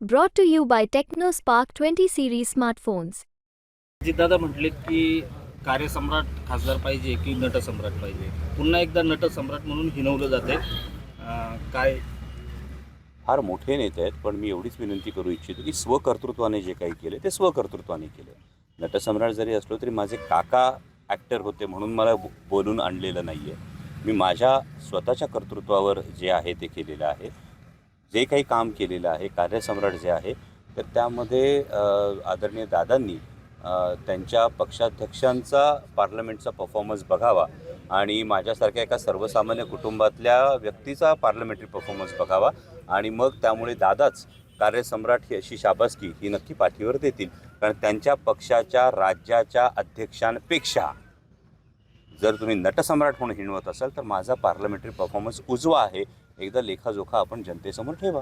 Brought to you by TechnoSpark 20 series smartphones. दादा म्हटले की कार्यसम्राट खासदार पाहिजे की नटसम्राट पाहिजे? पुन्हा एकदा नटसम्राट म्हणून हिनवलं जाते काय? फार मोठे नेते आहेत पण मी एवढीच विनंती करू इच्छितो की स्वकर्तृत्वाने जे काही केले ते स्वकर्तृत्वाने केले नटसम्राट जरी असलो तरी माझे काका ॲक्टर होते म्हणून मला बो- बोलून आणलेलं नाही आहे मी माझ्या स्वतःच्या कर्तृत्वावर जे आहे ते केलेलं आहे. जे काही काम केलेलं आहे कार्यसम्राट जे आहे तर त्यामध्ये आदरणीय दादांनी त्यांच्या पक्षाध्यक्षांचा पार्लमेंटचा परफॉर्मन्स बघावा आणि माझ्यासारख्या एका सर्वसामान्य कुटुंबातल्या व्यक्तीचा पार्लमेंटरी परफॉर्मन्स बघावा आणि मग त्यामुळे दादाच कार्यसम्राट ही अशी शाबासकी ही नक्की पाठीवर देतील. कारण त्यांच्या पक्षाच्या राज्याच्या अध्यक्षांपेक्षा जर तुम्ही नटसम्राट म्हणून हिणवत असाल तर माझा पार्लमेंटरी परफॉर्मन्स उजवा आहे. एकदा लेखाजोखा आपण जनतेसमोर ठेवा.